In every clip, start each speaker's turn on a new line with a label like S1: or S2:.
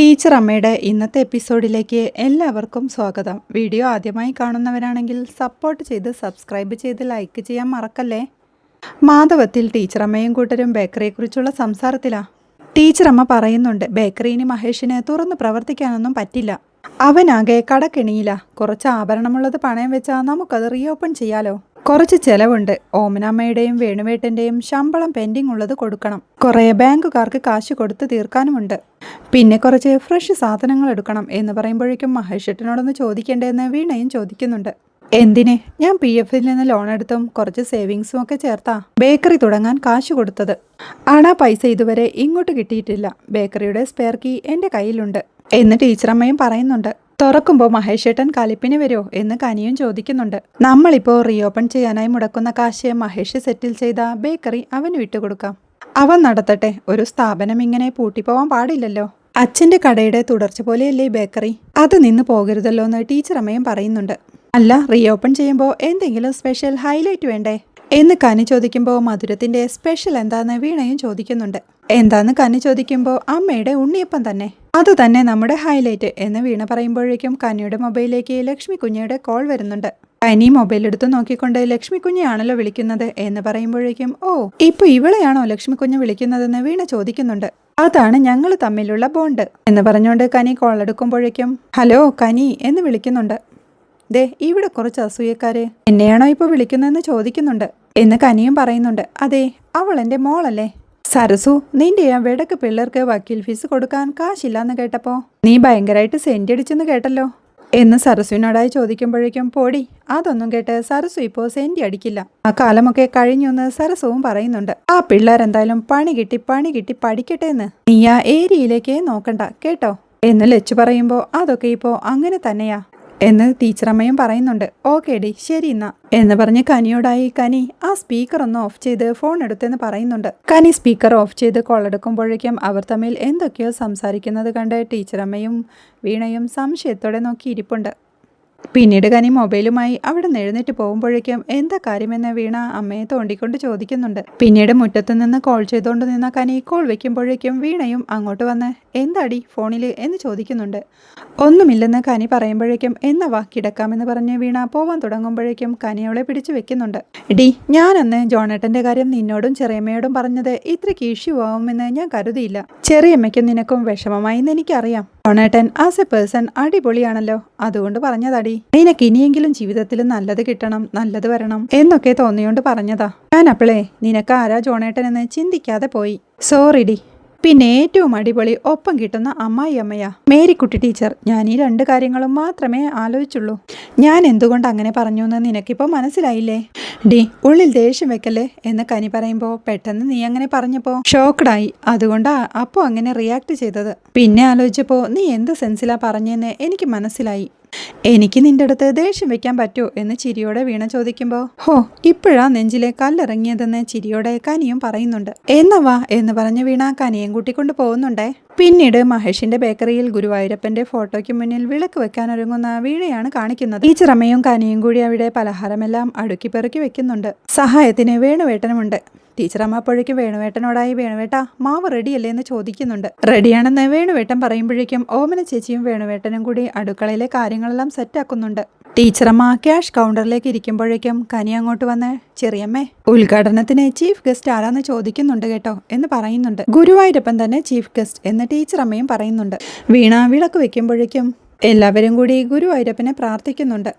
S1: Teacher അമ്മയുടെ ഇന്നത്തെ എപ്പിസോഡിലേക്ക് എല്ലാവർക്കും സ്വാഗതം. വീഡിയോ ആദ്യമായി കാണുന്നവരാണെങ്കിൽ സപ്പോർട്ട് ചെയ്ത് സബ്സ്ക്രൈബ് ചെയ്ത് ലൈക്ക് ചെയ്യാൻ മറക്കല്ലേ? മാധവത്തിൽ ടീച്ചർ അമ്മയും കൂട്ടരും ബേക്കറിയെക്കുറിച്ചുള്ള സംസാരത്തിലാ. ടീച്ചർ അമ്മ പറയുന്നുണ്ട് ബേക്കറിന് മഹേഷിന് തുറന്നു പ്രവർത്തിക്കാനൊന്നും പറ്റില്ല. അവനാകെ കടക്കെണിയില്ല കുറച്ച് ആഭരണമുള്ളത് പണയം വെച്ചാൽ നമുക്കത് റീ ഓപ്പൺ ചെയ്യാലോ? കുറച്ച് ചെലവുണ്ട്. ഓമനമ്മയുടെയും വേണുവേട്ടന്റെയും ശമ്പളം പെൻഡിങ് ഉള്ളത് കൊടുക്കണം. കുറേ ബാങ്കുകാർക്ക് കാശ് കൊടുത്ത് തീർക്കാനുമുണ്ട്. പിന്നെ കുറച്ച് ഫ്രഷ് സാധനങ്ങൾ എടുക്കണം എന്ന് പറയുമ്പോഴേക്കും മഹേഷേട്ടനോടൊന്ന് ചോദിക്കേണ്ടതെന്ന് വീണയും ചോദിക്കുന്നുണ്ട്. എന്തിനെ? ഞാൻ പി എഫിൽ നിന്ന് ലോൺ എടുത്തും കുറച്ച് സേവിങ്സും ഒക്കെ ചേർത്താ. ബേക്കറി തുടങ്ങാൻ കാശ് കൊടുത്തത്. ആണാ പൈസ ഇതുവരെ ഇങ്ങോട്ട് കിട്ടിയിട്ടില്ല. ബേക്കറിയുടെ സ്പെയർ കീ എന്റെ കയ്യിലുണ്ട്. എന്ന് ടീച്ചറമ്മയും പറയുന്നുണ്ട്. തുറക്കുമ്പോൾ മഹേഷേട്ടൻ കലിപ്പിന് വരുമോ എന്ന് കനിയും ചോദിക്കുന്നുണ്ട്. നമ്മളിപ്പോൾ റീഓപ്പൺ ചെയ്യാനായി മുടക്കുന്ന കാശ് മഹേഷ് സെറ്റിൽ ചെയ്ത ബേക്കറി അവന് വിട്ടുകൊടുക്കാം. അവൻ നടത്തട്ടെ ഒരു സ്ഥാപനം ഇങ്ങനെ പൂട്ടിപ്പോവാൻ പാടില്ലല്ലോ. അച്ഛന്റെ കടയുടെ തുടർച്ച പോലെയല്ലേ ബേക്കറി അത് നിന്ന് പോകരുതല്ലോ എന്ന് ടീച്ചർ അമ്മയും പറയുന്നുണ്ട്. അല്ല റീഓപ്പൺ ചെയ്യുമ്പോൾ എന്തെങ്കിലും സ്പെഷ്യൽ ഹൈലൈറ്റ് വേണ്ടേ? എന്ന് കനി ചോദിക്കുമ്പോൾ മധുരത്തിന്റെ സ്പെഷ്യൽ എന്താന്ന് വീണയും ചോദിക്കുന്നുണ്ട്. എന്താന്ന് കനി ചോദിക്കുമ്പോൾ അമ്മയുടെ ഉണ്ണിയപ്പം തന്നെ. അത് തന്നെ നമ്മുടെ ഹൈലൈറ്റ് എന്ന് വീണ പറയുമ്പോഴേക്കും കനിയുടെ മൊബൈലിലേക്ക് ലക്ഷ്മി കുഞ്ഞയുടെ കോൾ വരുന്നുണ്ട്. കനി മൊബൈൽ എടുത്ത് നോക്കിക്കൊണ്ട് ലക്ഷ്മി കുഞ്ഞാണല്ലോ വിളിക്കുന്നത് എന്ന് പറയുമ്പോഴേക്കും ഓ ഇപ്പൊ ഇവളെയാണോ ലക്ഷ്മി കുഞ്ഞ് വിളിക്കുന്നതെന്ന് വീണ ചോദിക്കുന്നുണ്ട്. അതാണ് ഞങ്ങൾ തമ്മിലുള്ള ബോണ്ട്. എന്ന് പറഞ്ഞുകൊണ്ട് കനി കോൾ എടുക്കുമ്പോഴേക്കും ഹലോ കനി എന്ന് വിളിക്കുന്നുണ്ട്. ദേ ഇവിടെ കുറച്ച് അസൂയക്കാര് എന്നെയാണോ ഇപ്പോൾ വിളിക്കുന്നതെന്ന് ചോദിക്കുന്നുണ്ട്. എന്ന് കനിയും പറയുന്നുണ്ട് അതെ അവൾ എന്റെ മോളല്ലേ? സരസു നിന്റെ വെടക്ക് പിള്ളേർക്ക് വക്കീൽ ഫീസ് കൊടുക്കാൻ കാശില്ലാന്ന് കേട്ടപ്പോ നീ ഭയങ്കരമായിട്ട് സെന്റ് അടിച്ചെന്ന് കേട്ടല്ലോ? എന്ന് സരസുവിനോടായി ചോദിക്കുമ്പോഴേക്കും പോടി അതൊന്നും കേട്ട് സരസു ഇപ്പോ സെന്റി അടിക്കില്ല. ആ കാലമൊക്കെ കഴിഞ്ഞൊന്ന് സരസുവും പറയുന്നുണ്ട്. ആ പിള്ളേരെന്തായാലും പണി കിട്ടി പണി കിട്ടി പഠിക്കട്ടെ എന്ന്. നീ ആ ഏരിയയിലേക്ക് നോക്കണ്ട കേട്ടോ? എന്ന് ലച്ചു പറയുമ്പോ അതൊക്കെ ഇപ്പോ അങ്ങനെ തന്നെയാ. എന്ന് ടീച്ചറമ്മയും പറയുന്നുണ്ട്. ഓക്കെ ഡി ശരി എന്നാ. എന്ന് പറഞ്ഞ് കനിയോടായി കനി ആ സ്പീക്കർ ഒന്ന് ഓഫ് ചെയ്ത് ഫോൺ എടുത്തെന്ന് പറയുന്നുണ്ട്. കനി സ്പീക്കർ ഓഫ് ചെയ്ത് കോൾ എടുക്കുമ്പോഴേക്കും അവർ തമ്മിൽ എന്തൊക്കെയോ സംസാരിക്കുന്നത് കണ്ട് ടീച്ചറമ്മയും വീണയും സംശയത്തോടെ നോക്കി ഇരിപ്പുണ്ട്. പിന്നീട് കനി മൊബൈലുമായി അവിടെ എഴുന്നേറ്റ് പോകുമ്പോഴേക്കും എന്താ കാര്യമെന്ന് വീണ അമ്മയെ തോണ്ടിക്കൊണ്ട് ചോദിക്കുന്നുണ്ട്. പിന്നീട് മുറ്റത്ത് നിന്ന് കോൾ ചെയ്തുകൊണ്ട് നിന്ന കനി കോൾ വെക്കുമ്പോഴേക്കും വീണയും അങ്ങോട്ട് വന്ന് എന്താടി ഫോണിൽ എന്ന് ചോദിക്കുന്നുണ്ട്. ഒന്നുമില്ലെന്ന് കനി പറയുമ്പോഴേക്കും എന്നാ വാ കിടക്കാമെന്ന് പറഞ്ഞ് വീണ പോവാൻ തുടങ്ങുമ്പോഴേക്കും കനി അവളെ പിടിച്ചു വെക്കുന്നുണ്ട്. ഡി ഞാനന്ന് ജോണേട്ടന്റെ കാര്യം നിന്നോടും ചെറിയമ്മയോടും പറഞ്ഞത് ഇത്രയ്ക്ക് ഇഷ്യൂ ആവുമെന്ന് ഞാൻ കരുതിയില്ല. ചെറിയമ്മയ്ക്കും നിനക്കും വിഷമമായിന്ന് എനിക്കറിയാം. ജോണേട്ടൻ ആസ് എ പേഴ്സൺ അടിപൊളിയാണല്ലോ. അതുകൊണ്ട് പറഞ്ഞതാടി. നിനക്ക് ഇനിയെങ്കിലും ജീവിതത്തിൽ നല്ലത് കിട്ടണം നല്ലത് വരണം എന്നൊക്കെ തോന്നിയോണ്ട് പറഞ്ഞതാ. ഞാൻ അപ്പളേ നിനക്ക് ആരാ ജോണേട്ടൻ എന്ന് ചിന്തിക്കാതെ പോയി. സോറി ഡി പിന്നെ ഏറ്റവും അടിപൊളി ഒപ്പം കിട്ടുന്ന അമ്മായി അമ്മയാ മേരിക്കുട്ടി ടീച്ചർ ഞാൻ ഈ രണ്ട് കാര്യങ്ങളും മാത്രമേ ആലോചിച്ചുള്ളൂ. ഞാൻ എന്തുകൊണ്ട് അങ്ങനെ പറഞ്ഞു എന്ന് നിനക്കിപ്പോൾ മനസ്സിലായില്ലേ? ഡി ഉള്ളിൽ ദേഷ്യം വെക്കല്ലേ? എന്ന് കനി പറയുമ്പോൾ പെട്ടെന്ന് നീ അങ്ങനെ പറഞ്ഞപ്പോൾ ഷോക്ക്ഡായി. അതുകൊണ്ടാ അപ്പോൾ അങ്ങനെ റിയാക്ട് ചെയ്തത്. പിന്നെ ആലോചിച്ചപ്പോൾ നീ എന്ത് സെൻസിലാ പറഞ്ഞെന്ന് എനിക്ക് മനസ്സിലായി. എനിക്ക് നിന്റെ അടുത്ത് ദേഷ്യം വെക്കാൻ പറ്റുമോ എന്ന് ചിരിയോടെ വീണ ചോദിക്കുമ്പോൾ ഹോ ഇപ്പോഴാ നെഞ്ചിലെ കല്ലിറങ്ങിയതെന്ന് ചിരിയോടെ കനിയും പറയുന്നുണ്ട്. എന്നവാ എന്ന് പറഞ്ഞ് വീണ കനിയും കൂട്ടിക്കൊണ്ട് പോകുന്നുണ്ടേ. പിന്നീട് മഹേഷിന്റെ ബേക്കറിയിൽ ഗുരുവായൂരപ്പന്റെ ഫോട്ടോയ്ക്ക് മുന്നിൽ വിളക്ക് വെക്കാൻ ഒരുങ്ങുന്ന വീണയാണ് കാണിക്കുന്നത്. ഈ ചിറമയും കനിയും കൂടി അവിടെ പലഹാരമെല്ലാം അടുക്കി പെറുക്കി വെക്കുന്നുണ്ട്. സഹായത്തിന് വേണുവേട്ടനുമുണ്ട്. ടീച്ചറമ്മ അപ്പോഴേക്കും വേണുവേട്ടനോടായി വേണുവേട്ട മാവ് റെഡിയല്ലേ? എന്ന് ചോദിക്കുന്നുണ്ട്. റെഡിയാണെന്ന് വേണുവേട്ടൻ പറയുമ്പോഴേക്കും ഓമന ചേച്ചിയും വേണുവേട്ടനും കൂടി അടുക്കളയിലെ കാര്യങ്ങളെല്ലാം സെറ്റാക്കുന്നുണ്ട്. ടീച്ചറമ്മ ക്യാഷ് കൗണ്ടറിലേക്ക് ഇരിക്കുമ്പോഴേക്കും കനി അങ്ങോട്ട് വന്ന് ചെറിയമ്മേ ഉദ്ഘാടനത്തിന് ചീഫ് ഗസ്റ്റ് ആരാന്ന് ചോദിക്കുന്നുണ്ട് കേട്ടോ എന്ന് പറയുന്നുണ്ട്. ഗുരുവായൂരപ്പൻ തന്നെ ചീഫ് ഗസ്റ്റ് എന്ന് ടീച്ചറമ്മയും പറയുന്നുണ്ട്. വീണ വിളക്ക് വെക്കുമ്പോഴേക്കും എല്ലാവരും കൂടി ഗുരുവായൂരപ്പനെ പ്രാർത്ഥിക്കുന്നുണ്ട്.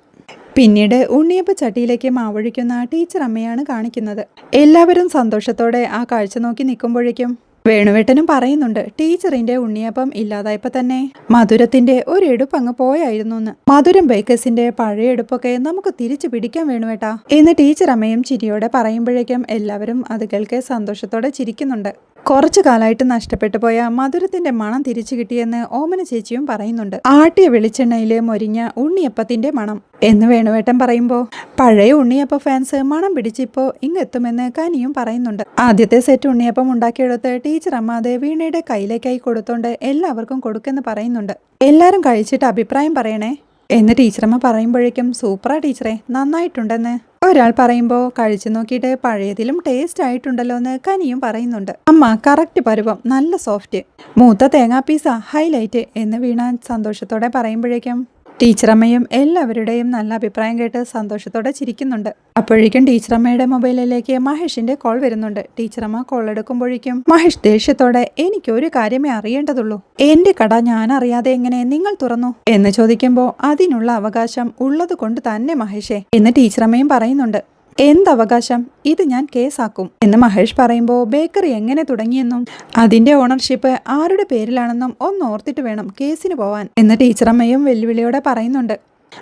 S1: പിന്നീട് ഉണ്ണിയപ്പ ചട്ടിയിലേക്ക് മാവൊഴിക്കുന്ന ടീച്ചർ അമ്മയാണ് കാണിക്കുന്നത്. എല്ലാവരും സന്തോഷത്തോടെ ആ കാഴ്ച നോക്കി നിൽക്കുമ്പോഴേക്കും വേണുവേട്ടനും പറയുന്നുണ്ട് ടീച്ചറിന്റെ ഉണ്ണിയപ്പം ഇല്ലാതായപ്പോ തന്നെ മധുരത്തിന്റെ ഒരു എടുപ്പ് അങ്ങ് പോയായിരുന്നു എന്ന് മധുരം ബേക്കേഴ്സിന്റെ പഴയ എടുപ്പൊക്കെ നമുക്ക് തിരിച്ചു പിടിക്കാൻ വേണുവേട്ടാ. എന്ന് ടീച്ചർ അമ്മയും ചിരിയോടെ പറയുമ്പോഴേക്കും എല്ലാവരും അത് കേൾക്കെ സന്തോഷത്തോടെ ചിരിക്കുന്നുണ്ട്. കുറച്ചു കാലമായിട്ട് നഷ്ടപ്പെട്ടു പോയ മധുരത്തിന്റെ മണം തിരിച്ചു കിട്ടിയെന്ന് ഓമന ചേച്ചിയും പറയുന്നുണ്ട്. ആട്ടിയ വെളിച്ചെണ്ണയിൽ മൊരിഞ്ഞ ഉണ്ണിയപ്പത്തിന്റെ മണം. എന്ന് വേണുവേട്ടൻ പറയുമ്പോൾ പഴയ ഉണ്ണിയപ്പ ഫാൻസ് മണം പിടിച്ചിപ്പോ ഇങ്ങെത്തുമെന്ന് കനിയും പറയുന്നുണ്ട്. ആദ്യത്തെ സെറ്റ് ഉണ്ണിയപ്പം ഉണ്ടാക്കിയെടുത്ത് ടീച്ചർ അമ്മ അത് വീണയുടെ കയ്യിലേക്കായി കൊടുത്തോണ്ട് എല്ലാവർക്കും കൊടുക്കെന്ന് പറയുന്നുണ്ട്. എല്ലാരും കഴിച്ചിട്ട് അഭിപ്രായം പറയണേ. എന്ന് ടീച്ചറമ്മ പറയുമ്പോഴേക്കും സൂപ്പറാ ടീച്ചറെ നന്നായിട്ടുണ്ടെന്ന്. ഒരാൾ പറയുമ്പോൾ കഴിച്ചു നോക്കിയിട്ട് പഴയതിലും ടേസ്റ്റ് ആയിട്ടുണ്ടല്ലോ എന്ന് കനിയും പറയുന്നുണ്ട്. അമ്മ കറക്റ്റ് പരുവം നല്ല സോഫ്റ്റ് മൂത്ത തേങ്ങാ പീസ ഹൈലൈറ്റ് എന്ന് വീണ സന്തോഷത്തോടെ പറയുമ്പോഴേക്കും ടീച്ചറമ്മയും എല്ലാവരുടെയും നല്ല അഭിപ്രായം കേട്ട് സന്തോഷത്തോടെ ചിരിക്കുന്നുണ്ട്. അപ്പോഴേക്കും ടീച്ചറമ്മയുടെ മൊബൈലിലേക്ക് മഹേഷിന്റെ കോൾ വരുന്നുണ്ട്. ടീച്ചറമ്മ കോൾ എടുക്കുമ്പോഴേക്കും മഹേഷ് ദേഷ്യത്തോടെ എനിക്ക് ഒരു കാര്യമേ അറിയേണ്ടതുള്ളൂ. എന്റെ കട ഞാൻ അറിയാതെ എങ്ങനെ നിങ്ങൾ തുറന്നു? എന്ന് ചോദിക്കുമ്പോൾ അതിനുള്ള അവകാശം ഉള്ളത് കൊണ്ട് തന്നെ മഹേഷേ എന്ന് ടീച്ചറമ്മയും പറയുന്നുണ്ട്. എന്തവകാശം? ഇത് ഞാൻ കേസാക്കും. എന്ന് മഹേഷ് പറയുമ്പോൾ ബേക്കറി എങ്ങനെ തുടങ്ങിയെന്നും അതിന്റെ ഓണർഷിപ്പ് ആരുടെ പേരിലാണെന്നും ഒന്ന് ഓർത്തിട്ട് വേണം കേസിന് പോവാൻ. എന്ന് ടീച്ചറമ്മയും വെല്ലുവിളിയോടെ പറയുന്നുണ്ട്.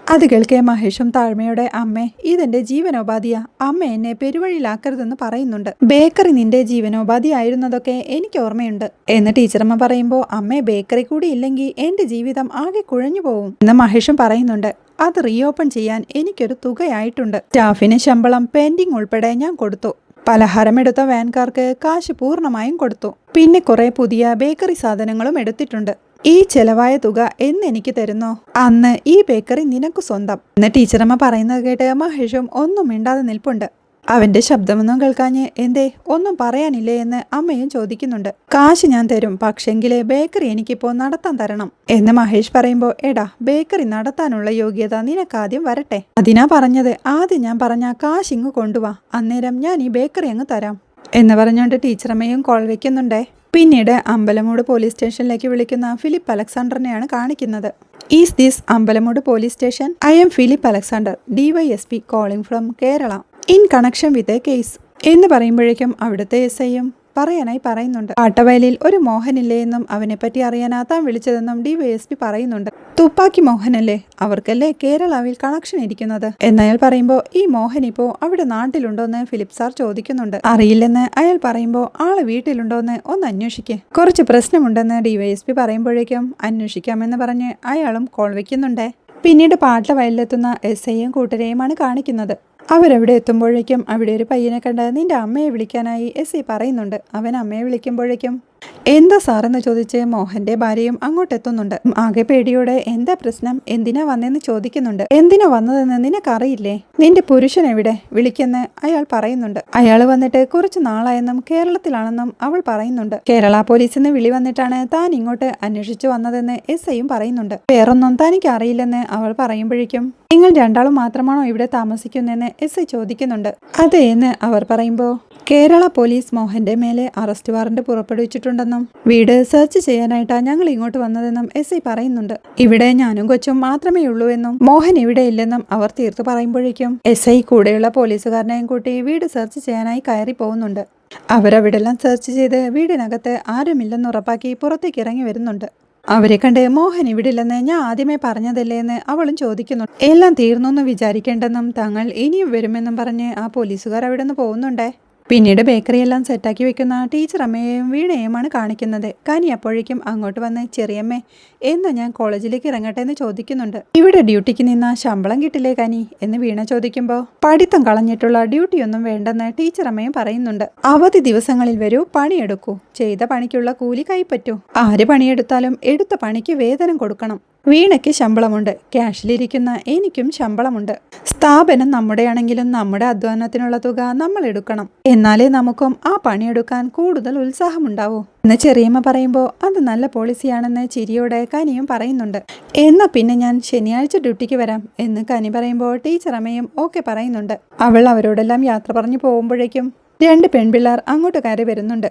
S1: അത് കേൾക്കെ മഹേഷും താഴ്മയോടെ അമ്മേ ഇതെന്റെ ജീവനോപാധിയാ. അമ്മ എന്നെ പെരുവഴിയിലാക്കരുതെന്ന് പറയുന്നുണ്ട്. ബേക്കറി നിന്റെ ജീവനോപാധി ആയിരുന്നതൊക്കെ എനിക്ക് ഓർമ്മയുണ്ട്. എന്ന് ടീച്ചറമ്മ പറയുമ്പോൾ അമ്മേ ബേക്കറി കൂടി ഇല്ലെങ്കിൽ എന്റെ ജീവിതം ആകെ കുഴഞ്ഞു പോവും എന്ന് മഹേഷും പറയുന്നുണ്ട്. അത് റീഓപ്പൺ ചെയ്യാൻ എനിക്കൊരു തുകയായിട്ടുണ്ട്. സ്റ്റാഫിന് ശമ്പളം പെൻഡിങ് ഉൾപ്പെടെ ഞാൻ കൊടുത്തു. പലഹാരമെടുത്ത വാൻകാർക്ക് കാശ് പൂർണമായും കൊടുത്തു. പിന്നെ കുറെ പുതിയ ബേക്കറി സാധനങ്ങളും എടുത്തിട്ടുണ്ട്. ഈ ചെലവായ തുക എന്ന് എനിക്ക് തരുന്നോ? അന്ന് ഈ ബേക്കറി നിനക്ക് സ്വന്തം. എന്ന് ടീച്ചറമ്മ പറയുന്നത് കേട്ട് മഹേഷും ഒന്നും മിണ്ടാതെ നിൽപ്പുണ്ട്. അവന്റെ ശബ്ദമൊന്നും കേൾക്കാഞ്ഞ് എന്തേ ഒന്നും പറയാനില്ലേ? എന്ന് അമ്മയും ചോദിക്കുന്നുണ്ട്. കാശ് ഞാൻ തരും പക്ഷെങ്കിൽ ബേക്കറി എനിക്കിപ്പോ നടത്താൻ തരണം. എന്ന് മഹേഷ് പറയുമ്പോൾ എടാ ബേക്കറി നടത്താനുള്ള യോഗ്യത നിനക്കാദ്യം വരട്ടെ. അതിനാ പറഞ്ഞത് ആദ്യം ഞാൻ പറഞ്ഞ കാശ് ഇങ്ങ് കൊണ്ടുവാ. അന്നേരം ഞാൻ ഈ ബേക്കറി അങ്ങ് തരാം. എന്ന് പറഞ്ഞുകൊണ്ട് ടീച്ചറമ്മയും കോൾ വെക്കുന്നുണ്ടേ. പിന്നീട് അമ്പലമൂട് പോലീസ് സ്റ്റേഷനിലേക്ക് വിളിക്കുന്ന ഫിലിപ്പ് അലക്സാണ്ടറിനെയാണ് കാണിക്കുന്നത്. Is this Ambalamoodu police station? I am Philip Alexander D Y S P calling from Kerala. In connection with a case എന്ന് പറയുമ്പോഴേക്കും അവിടുത്തെ എസ് ഐയും പറയാനായി പറയുന്നുണ്ട്. പാട്ടവയലിൽ ഒരു മോഹനില്ലേ എന്നും അവനെപ്പറ്റി അറിയാനാ താൻ വിളിച്ചതെന്നും ഡി വൈ എസ് പി പറയുന്നുണ്ട്. തുപ്പാക്കി മോഹനല്ലേ? അവർക്കല്ലേ കേരളാവിൽ കണക്ഷൻ ഇരിക്കുന്നത്? എന്നയാൾ പറയുമ്പോൾ ഈ മോഹൻ ഇപ്പോ അവിടെ നാട്ടിലുണ്ടോന്ന് ഫിലിപ്പ് സാർ ചോദിക്കുന്നുണ്ട്. അറിയില്ലെന്ന് അയാൾ പറയുമ്പോൾ ആൾ വീട്ടിലുണ്ടോന്ന് ഒന്ന് അന്വേഷിക്കേ. കുറച്ച് പ്രശ്നമുണ്ടെന്ന് ഡി വൈ എസ് പി പറയുമ്പോഴേക്കും അന്വേഷിക്കാമെന്ന് പറഞ്ഞ് അയാളും കോൾ വയ്ക്കുന്നുണ്ട് പിന്നീട് പാട്ടവയലിലെത്തുന്ന എസ് ഐയും കൂട്ടരെയുമാണ് കാണിക്കുന്നത്. അവരവിടെ എത്തുമ്പോഴേക്കും അവിടെ ഒരു പയ്യനെ കണ്ട് നിന്റെ അമ്മയെ വിളിക്കാനായി എസ് ഇ പറയുന്നുണ്ട്. അവൻ അമ്മയെ വിളിക്കുമ്പോഴേക്കും എന്താ സാറെന്ന് ചോദിച്ച് മോഹന്റെ ഭാര്യയും അങ്ങോട്ടെത്തുന്നുണ്ട് ആകെ പേടിയോടെ എന്താ പ്രശ്നം? എന്തിനാ വന്നെന്ന് ചോദിക്കുന്നുണ്ട്. എന്തിനാ വന്നതെന്ന് നിനക്കറിയില്ലേ? നിന്റെ പുരുഷൻ എവിടെ? വിളിക്കെന്ന് അയാൾ പറയുന്നുണ്ട്. അയാൾ വന്നിട്ട് കുറച്ച് നാളായെന്നും കേരളത്തിലാണെന്നും അവൾ പറയുന്നുണ്ട്. കേരള പോലീസിന്ന് വിളി വന്നിട്ടാണ് താൻ ഇങ്ങോട്ട് അന്വേഷിച്ചു വന്നതെന്ന് എസ് ഐയും പറയുന്നുണ്ട്. വേറൊന്നും തനിക്ക് അറിയില്ലെന്ന് അവൾ പറയുമ്പോഴേക്കും നിങ്ങൾ രണ്ടാളും മാത്രമാണോ ഇവിടെ താമസിക്കുന്നതെന്ന് എസ് ഐ ചോദിക്കുന്നുണ്ട്. അതെ എന്ന് അവർ പറയുമ്പോൾ കേരള പോലീസ് മോഹന്റെ മേലെ അറസ്റ്റ് വാറന്റ് പുറപ്പെടുവിച്ചിട്ടുണ്ടെന്നും വീട് സെർച്ച് ചെയ്യാനായിട്ടാണ് ഞങ്ങൾ ഇങ്ങോട്ട് വന്നതെന്നും എസ് ഐ പറയുന്നുണ്ട്. ഇവിടെ ഞാനും കൊച്ചും മാത്രമേ ഉള്ളൂ എന്നും മോഹൻ ഇവിടെ ഇല്ലെന്നും അവർ തീർത്തു പറയുമ്പോഴേക്കും എസ് ഐ കൂടെയുള്ള പോലീസുകാരനെയും കൂട്ടി വീട് സെർച്ച് ചെയ്യാനായി കയറി പോകുന്നുണ്ട്. അവരവിടെല്ലാം സെർച്ച് ചെയ്ത് വീടിനകത്ത് ആരുമില്ലെന്ന് ഉറപ്പാക്കി പുറത്തേക്ക് ഇറങ്ങി വരുന്നുണ്ട്. അവരെ കണ്ട് മോഹൻ ഇവിടില്ലെന്ന് ഞാൻ ആദ്യമേ പറഞ്ഞതല്ലേ എന്ന് അവളും ചോദിക്കുന്നു. എല്ലാം തീർന്നു എന്ന് വിചാരിക്കേണ്ടെന്നും തങ്ങൾ ഇനിയും വരുമെന്നും പറഞ്ഞ് ആ പോലീസുകാർ അവിടെ നിന്ന് പോകുന്നുണ്ടേ? പിന്നീട് ബേക്കറിയെല്ലാം സെറ്റാക്കി വെക്കുന്ന ടീച്ചർ അമ്മയെയും വീണയുമാണ് കാണിക്കുന്നത്. കനി അപ്പോഴേക്കും അങ്ങോട്ട് വന്ന് ചെറിയമ്മേ എന്ന് ഞാൻ കോളേജിലേക്ക് ഇറങ്ങട്ടെ എന്ന് ചോദിക്കുന്നുണ്ട്. ഇവിടെ ഡ്യൂട്ടിക്ക് നിന്ന ശമ്പളം കിട്ടില്ലേ കനി? എന്ന് വീണ ചോദിക്കുമ്പോൾ പഠിത്തം കളഞ്ഞിട്ടുള്ള ഡ്യൂട്ടിയൊന്നും വേണ്ടെന്ന് ടീച്ചർ അമ്മയും പറയുന്നുണ്ട്. അവധി ദിവസങ്ങളിൽ വരൂ പണിയെടുക്കൂ. ചെയ്ത പണിക്കുള്ള കൂലി കൈപ്പറ്റൂ. ആര് പണിയെടുത്താലും എടുത്ത പണിക്ക് വേതനം കൊടുക്കണം. വീണയ്ക്ക് ശമ്പളമുണ്ട്. ക്യാഷിലിരിക്കുന്ന എനിക്കും ശമ്പളമുണ്ട്. സ്ഥാപനം നമ്മുടെയാണെങ്കിലും നമ്മുടെ അധ്വാനത്തിനുള്ള തുക നമ്മൾ എടുക്കണം. എന്നാലേ നമുക്കും ആ പണിയെടുക്കാൻ കൂടുതൽ ഉത്സാഹമുണ്ടാവൂ. എന്ന് ചെറിയമ്മ പറയുമ്പോൾ അത് നല്ല പോളിസിയാണെന്ന് ചിരിയോടെ കനിയും പറയുന്നുണ്ട്. എന്നാ പിന്നെ ഞാൻ ശനിയാഴ്ച ഡ്യൂട്ടിക്ക് വരാം എന്ന് കനി പറയുമ്പോൾ ടീച്ചർ അമ്മയും ഓക്കെ പറയുന്നുണ്ട്. അവൾ അവരോടെല്ലാം യാത്ര പറഞ്ഞു പോകുമ്പോഴേക്കും രണ്ട് പെൺപിള്ളേർ അങ്ങോട്ട് കയറി വരുന്നുണ്ട്.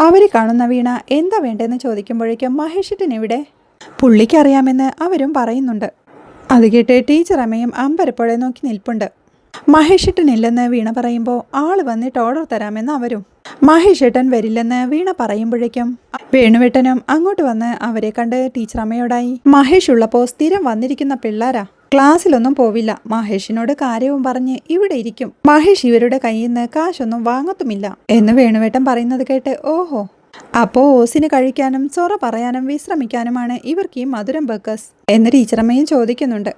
S1: അവരെ കാണുന്ന വീണ എന്താ വേണ്ടതെന്ന് ചോദിക്കുമ്പോഴേക്കും മഹേഷിട്ടൻ എവിടെ? പുള്ളിക്കറിയാമെന്ന് അവരും പറയുന്നുണ്ട്. അത് കേട്ട് ടീച്ചർ അമ്മയും അമ്പരപ്പുഴ നോക്കി നിൽപ്പുണ്ട്. മഹേഷേട്ടനില്ലെന്ന് വീണ പറയുമ്പോൾ ആൾ വന്നിട്ട് ഓർഡർ തരാമെന്ന് അവരും. മഹേഷേട്ടൻ വരില്ലെന്ന് വീണ പറയുമ്പോഴേക്കും വേണുവേട്ടനും അങ്ങോട്ട് വന്ന് അവരെ കണ്ട് ടീച്ചർ അമ്മയോടായി മഹേഷ് ഉള്ളപ്പോൾ സ്ഥിരം വന്നിരിക്കുന്ന പിള്ളേരാ? ക്ലാസ്സിലൊന്നും പോവില്ല. മഹേഷിനോട് കാര്യവും പറഞ്ഞ് ഇവിടെ ഇരിക്കും. മഹേഷ് ഇവരുടെ കയ്യിൽ നിന്ന് കാശൊന്നും വാങ്ങത്തുമില്ല. എന്ന് വേണുവേട്ടൻ പറയുന്നത് കേട്ട് ഓഹോ അപ്പോ ഓസിന് കഴിക്കാനും സൊറ പറയാനും വിശ്രമിക്കാനുമാണ് ഇവർക്ക് ഈ മധുരം ബേക്കേഴ്സ് എന്ന് ടീച്ചറമ്മയും ചോദിക്കുന്നുണ്ട്.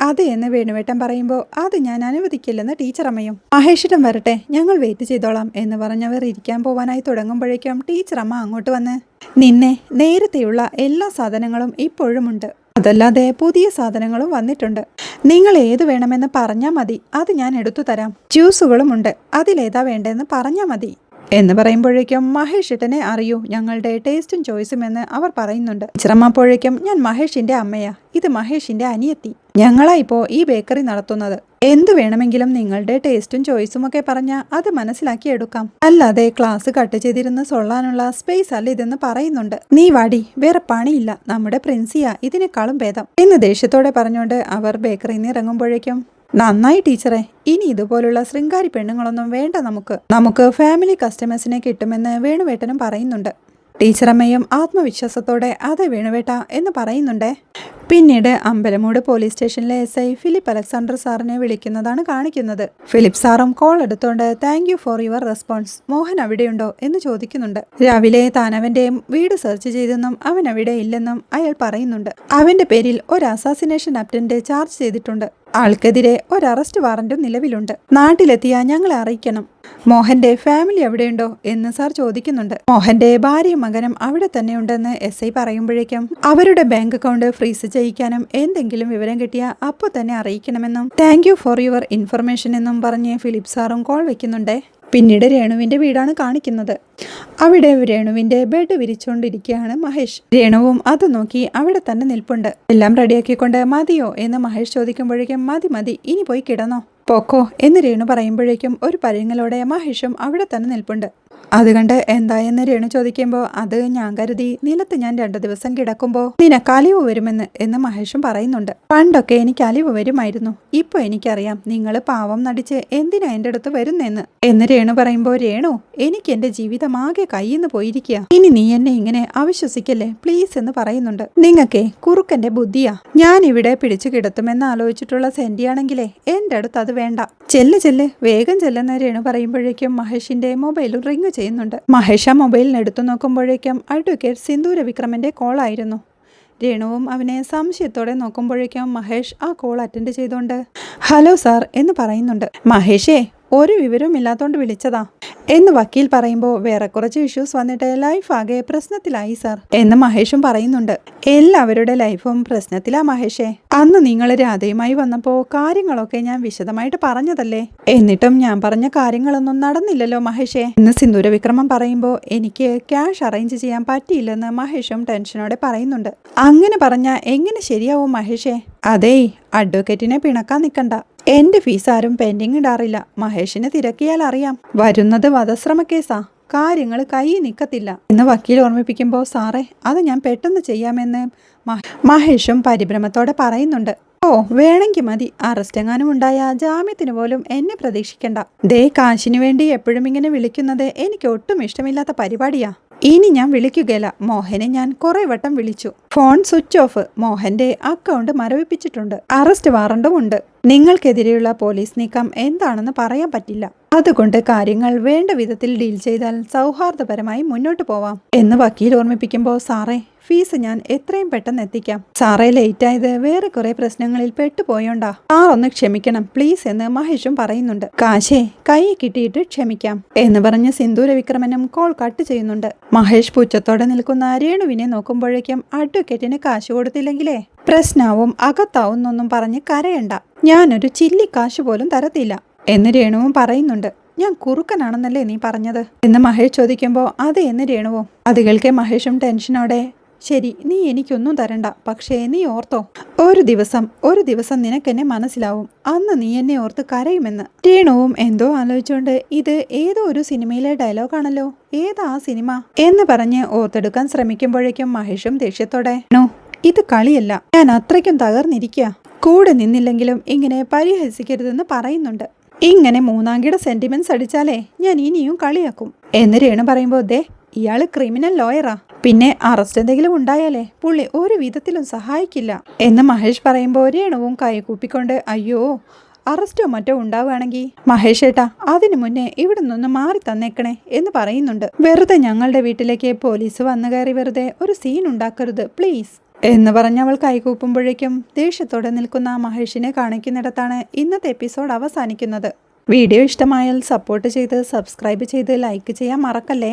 S1: അതെ എന്ന് വേണുവേട്ടൻ പറയുമ്പോൾ അത് ഞാൻ അനുവദിക്കില്ലെന്ന് ടീച്ചറമ്മയും മഹേഷിടം വരട്ടെ ഞങ്ങൾ വെയിറ്റ് ചെയ്തോളാം എന്ന് പറഞ്ഞവർ ഇരിക്കാൻ പോവാനായി തുടങ്ങുമ്പോഴേക്കും ടീച്ചറമ്മ അങ്ങോട്ട് വന്ന് നിന്നെ നേരത്തെയുള്ള എല്ലാ സാധനങ്ങളും ഇപ്പോഴുമുണ്ട് അതല്ലാതെ പുതിയ സാധനങ്ങളും വന്നിട്ടുണ്ട്. നിങ്ങൾ ഏത് വേണമെന്ന് പറഞ്ഞാൽ മതി. അത് ഞാൻ എടുത്തു തരാം. ജ്യൂസുകളും ഉണ്ട്. അതിലേതാ വേണ്ടതെന്ന് പറഞ്ഞാൽ മതി. എന്ന് പറയുമ്പോഴേക്കും മഹേഷ് ഏട്ടനെ അറിയൂ ഞങ്ങളുടെ ടേസ്റ്റും ചോയ്സും എന്ന് അവർ പറയുന്നുണ്ട്. ചിറമ്മപ്പോഴേക്കും ഞാൻ മഹേഷിന്റെ അമ്മയാ ഇത് മഹേഷിന്റെ അനിയത്തി. ഞങ്ങളാ ഇപ്പോ ഈ ബേക്കറി നടത്തുന്നത്. എന്ത് വേണമെങ്കിലും നിങ്ങളുടെ ടേസ്റ്റും ചോയ്സും ഒക്കെ പറഞ്ഞാൽ അത് മനസ്സിലാക്കി എടുക്കാം. അല്ലാതെ ക്ലാസ് കട്ട് ചെയ്തിരുന്ന് സൊള്ളാനുള്ള സ്പേസ് അല്ല ഇതെന്ന് പറയുന്നുണ്ട്. നീ വാടി വേറെ പണിയില്ല. നമ്മുടെ പ്രിൻസിയ ഇതിനേക്കാളും ഭേദം. എന്ന് ദേഷ്യത്തോടെ പറഞ്ഞുകൊണ്ട് അവർ ബേക്കറിയിൽ നിന്ന് ഇറങ്ങുമ്പോഴേക്കും നന്നായി ടീച്ചറെ ഇനി ഇതുപോലുള്ള ശൃംഗാരി പെണ്ണുങ്ങളൊന്നും വേണ്ട നമുക്ക്. നമുക്ക് ഫാമിലി കസ്റ്റമേഴ്സിനെ കിട്ടുമെന്ന് വേണുവേട്ടനും പറയുന്നുണ്ട്. ടീച്ചറമ്മയും ആത്മവിശ്വാസത്തോടെ അതെ വേണുവേട്ട എന്ന് പറയുന്നുണ്ടേ. പിന്നീട് അമ്പലമൂട് പോലീസ് സ്റ്റേഷനിലെ എസ് ഐ ഫിലിപ്പ് അലക്സാണ്ടർ സാറിനെ വിളിക്കുന്നതാണ് കാണിക്കുന്നത്. ഫിലിപ്പ് സാറും കോൾ എടുത്തോണ്ട് thank you for your response Mohan അവിടെയുണ്ടോ? എന്ന് ചോദിക്കുന്നുണ്ട്. രാവിലെ താൻ അവന്റെ വീട് സെർച്ച് ചെയ്തെന്നും അവൻ അവിടെ ഇല്ലെന്നും അയാൾ പറയുന്നുണ്ട്. അവന്റെ പേരിൽ ഒരു അസാസിനേഷൻ അപ്റ്റന്റ് ചാർജ് ചെയ്തിട്ടുണ്ട്. ആൾക്കെതിരെ ഒരു അറസ്റ്റ് വാറന്റും നിലവിലുണ്ട്. നാട്ടിലെത്തിയ ഞങ്ങളെ അറിയിക്കണം. മോഹന്റെ ഫാമിലി എവിടെയുണ്ടോ എന്ന് സാർ ചോദിക്കുന്നുണ്ട്. മോഹന്റെ ഭാര്യയും മകനും അവിടെ തന്നെ ഉണ്ടെന്ന് എസ് ഐ പറയുമ്പോഴേക്കും അവരുടെ ബാങ്ക് അക്കൗണ്ട് ഫ്രീസ് ചെയ്യിക്കാനും എന്തെങ്കിലും വിവരം കിട്ടിയാൽ അപ്പോൾ തന്നെ അറിയിക്കണമെന്നും താങ്ക് ഫോർ യുവർ ഇൻഫർമേഷൻ എന്നും പറഞ്ഞ് ഫിലിപ്പ് സാറും കോൾ വെക്കുന്നുണ്ടേ. പിന്നീട് രേണുവിന്റെ വീടാണ് കാണിക്കുന്നത്. അവിടെ രേണുവിന്റെ ബെഡ് വിരിച്ചുകൊണ്ടിരിക്കുകയാണ് മഹേഷ്. രേണുവും അത് നോക്കി അവിടെ തന്നെ നിൽപ്പുണ്ട്. എല്ലാം റെഡിയാക്കിക്കൊണ്ട് മതിയോ എന്ന് മഹേഷ് ചോദിക്കുമ്പോഴേക്കും മതി മതി ഇനി പോയി കിടന്നോ. പോക്കോ എന്ന് രേണു പറയുമ്പോഴേക്കും ഒരു പരിങ്ങലോടെ മഹേഷും അവിടെ തന്നെ നിൽപ്പുണ്ട്. അത് കണ്ട് എന്തായെന്ന് രേണു ചോദിക്കുമ്പോൾ അത് ഞാൻ കരുതി നിലത്ത് ഞാൻ രണ്ടു ദിവസം കിടക്കുമ്പോൾ നിനക്ക് അലിവ് വരുമെന്ന് എന്ന് മഹേഷും പറയുന്നുണ്ട്. പണ്ടൊക്കെ എനിക്ക് അലിവ് വരുമായിരുന്നു. ഇപ്പൊ എനിക്കറിയാം നിങ്ങൾ പാവം നടിച്ച് എന്തിനാ എന്റെ അടുത്ത് വരുന്നെന്ന് എന്ന് രേണു പറയുമ്പോൾ രേണു എനിക്ക് എന്റെ ജീവിതം ആകെ കയ്യിന്ന് പോയിരിക്കുക ഇനി നീ എന്നെ ഇങ്ങനെ അവിശ്വസിക്കല്ലേ? പ്ലീസ് എന്ന് പറയുന്നുണ്ട്. നിങ്ങൾക്കേ കുറുക്കന്റെ ബുദ്ധിയാ. ഞാൻ ഇവിടെ പിടിച്ചു കിടത്തുമെന്ന് ആലോചിച്ചിട്ടുള്ള സെന്റിയാണെങ്കിലേ എന്റെ അടുത്ത് അത് വേണ്ട. ചെല്ല് ചെല്ല്. വേഗം ചെല്ലുന്ന രേണു പറയുമ്പോഴേക്കും മഹേഷിന്റെ മൊബൈലും റിങ് ചെയ്യുന്നുണ്ട്. മഹേഷ മൊബൈലിന് എടുത്തു നോക്കുമ്പോഴേക്കും അഡ്വക്കേറ്റ് സിന്ദൂര കോൾ കോളായിരുന്നു രേണുവും അവനെ സംശയത്തോടെ നോക്കുമ്പോഴേക്കും മഹേഷ് ആ കോൾ അറ്റൻഡ് ചെയ്തുകൊണ്ട് ഹലോ സാർ എന്ന് പറയുന്നുണ്ട്. മഹേഷേ ഒരു വിവരവും ഇല്ലാത്തോണ്ട് വിളിച്ചതാ. എന്ന് വക്കീൽ പറയുമ്പോൾ വേറെ കുറച്ച് ഇഷ്യൂസ് വന്നിട്ട് ലൈഫ് ആകെ പ്രശ്നത്തിലായി സാർ. എന്ന് മഹേഷും പറയുന്നുണ്ട്. എല്ലാവരുടെ ലൈഫും പ്രശ്നത്തിലാ മഹേഷേ. അന്ന് നിങ്ങൾ രാധയുമായി വന്നപ്പോൾ കാര്യങ്ങളൊക്കെ ഞാൻ വിശദമായിട്ട് പറഞ്ഞതല്ലേ? എന്നിട്ടും ഞാൻ പറഞ്ഞ കാര്യങ്ങളൊന്നും നടന്നില്ലല്ലോ മഹേഷേ. എന്ന് സിന്ദൂര വിക്രമം പറയുമ്പോൾ എനിക്ക് ക്യാഷ് അറേഞ്ച് ചെയ്യാൻ പറ്റിയില്ലെന്ന് മഹേഷും ടെൻഷനോടെ പറയുന്നുണ്ട്. അങ്ങനെ പറഞ്ഞാൽ എങ്ങനെ ശരിയാവും മഹേഷേ? അതേ അഡ്വക്കേറ്റിനെ പിണക്കാൻ നിൽക്കണ്ട എന്റെ ഫീസ് ആരും പെൻഡിങ് ഇടാറില്ല. മഹേഷിനെ തിരക്കിയാൽ അറിയാം. വരുന്നത് വധശ്രമ കേസാ. കാര്യങ്ങൾ കൈ നിൽക്കത്തില്ല എന്ന് വക്കീൽ ഓർമ്മിപ്പിക്കുമ്പോൾ സാറേ അത് ഞാൻ പെട്ടെന്ന് ചെയ്യാമെന്ന് മഹ- മഹേഷും പരിഭ്രമത്തോടെ പറയുന്നുണ്ട്. ഓ വേണമെങ്കിൽ മതി. അറസ്റ്റ് എങ്ങാനും ഉണ്ടായ ജാമ്യത്തിന് പോലും എന്നെ പ്രതീക്ഷിക്കണ്ട. ദേ കാശിനു വേണ്ടി എപ്പോഴും ഇങ്ങനെ വിളിക്കുന്നത് എനിക്ക് ഒട്ടും ഇഷ്ടമില്ലാത്ത പരിപാടിയാ. ഇനി ഞാൻ വിളിക്കുകയില്ല. മോഹനെ ഞാൻ കുറെ വട്ടം വിളിച്ചു. Phone switch off. മോഹന്റെ അക്കൗണ്ട് മരവിപ്പിച്ചിട്ടുണ്ട്. അറസ്റ്റ് വാറണ്ടും ഉണ്ട്. നിങ്ങൾക്കെതിരെയുള്ള പോലീസ് നീക്കം എന്താണെന്ന് പറയാൻ പറ്റില്ല. അതുകൊണ്ട് കാര്യങ്ങൾ വേണ്ട വിധത്തിൽ ഡീൽ ചെയ്താൽ സൗഹാർദ്ദപരമായി മുന്നോട്ട് പോവാം എന്ന് വക്കീൽ ഓർമ്മിപ്പിക്കുമ്പോൾ സാറേ ഫീസ് ഞാൻ എത്രയും പെട്ടെന്ന് എത്തിക്കാം. സാറേ ലേറ്റ് ആയത് വേറെ കുറെ പ്രശ്നങ്ങളിൽ പെട്ടുപോയോണ്ടാ. സാർ ഒന്ന് ക്ഷമിക്കണം പ്ലീസ് എന്ന് മഹേഷും പറയുന്നുണ്ട്. കാശേ കൈ കിട്ടിയിട്ട് ക്ഷമിക്കാം എന്ന് പറഞ്ഞ് സിന്ദൂര വിക്രമനും കോൾ കട്ട് ചെയ്യുന്നുണ്ട്. മഹേഷ് പുച്ഛത്തോടെ നിൽക്കുന്ന രേണുവിനെ നോക്കുമ്പോഴേക്കും അഡ്വക്കേറ്റിന് കാശ് കൊടുത്തില്ലെങ്കിലേ? പ്രശ്നാവും അകത്താവുന്നൊന്നും പറഞ്ഞ് കരയണ്ട. ഞാനൊരു ചില്ലി കാശ് പോലും തരത്തില്ല എന്ന് രേണുവും പറയുന്നുണ്ട്. ഞാൻ കുറുക്കനാണെന്നല്ലേ നീ പറഞ്ഞത്? എന്ന് മഹേഷ് ചോദിക്കുമ്പോൾ അതെ എന്ന് രേണുവോ. അത് കേൾക്കെ മഹേഷും ടെൻഷനോടെ ശരി നീ എനിക്കൊന്നും തരണ്ട. പക്ഷേ നീ ഓർത്തോ ഒരു ദിവസം ഒരു ദിവസം നിനക്കെന്നെ മനസ്സിലാവും. അന്ന് നീ എന്നെ ഓർത്ത് കരയുമെന്ന്. രേണുവും എന്തോ ആലോചിച്ചുകൊണ്ട് ഇത് ഏതോ ഒരു സിനിമയിലെ ഡയലോഗാണല്ലോ. ഏതാ ആ സിനിമ? എന്ന് പറഞ്ഞ് ഓർത്തെടുക്കാൻ ശ്രമിക്കുമ്പോഴേക്കും മഹേഷും ദേഷ്യത്തോടെ "നോ, ഇത് കളിയല്ല. ഞാൻ അത്രയ്ക്കും തകർന്നിരിക്കുക കൂടെ നിന്നില്ലെങ്കിലും ഇങ്ങനെ പരിഹസിക്കരുതെന്ന് പറയുന്നുണ്ട്. ഇങ്ങനെ മൂന്നാംകിട സെന്റിമെന്റ്സ് അടിച്ചാലേ ഞാൻ ഇനിയും കളിയാക്കും. എന്ന് രേണു പറയുമ്പോൾ ദേ ഇയാൾ ക്രിമിനൽ ലോയറാ പിന്നെ അറസ്റ്റ് എന്തെങ്കിലും ഉണ്ടായാലേ പുള്ളി ഒരു വിധത്തിലും സഹായിക്കില്ല എന്ന് മഹേഷ് പറയുമ്പോൾ രേണുവും കൈകൂപ്പിക്കൊണ്ട് അയ്യോ അറസ്റ്റോ മറ്റോ ഉണ്ടാവുകയാണെങ്കിൽ മഹേഷ് ഏട്ടാ അതിനു മുന്നേ ഇവിടെ നിന്ന് മാറി തന്നേക്കണേ എന്ന് പറയുന്നുണ്ട്. വെറുതെ ഞങ്ങളുടെ വീട്ടിലേക്ക് പോലീസ് വന്നു കയറി വെറുതെ ഒരു സീൻ ഉണ്ടാക്കരുത് പ്ലീസ് എന്ന് പറഞ്ഞവൾ കൈകൂപ്പുമ്പോഴേക്കും ദേഷ്യത്തോടെ നിൽക്കുന്ന മഹേഷിനെ കാണിക്കുന്നിടത്താണ് ഇന്നത്തെ എപ്പിസോഡ് അവസാനിക്കുന്നത്. വീഡിയോ ഇഷ്ടമായാൽ സപ്പോർട്ട് ചെയ്ത് സബ്സ്ക്രൈബ് ചെയ്ത് ലൈക്ക് ചെയ്യാൻ മറക്കല്ലേ?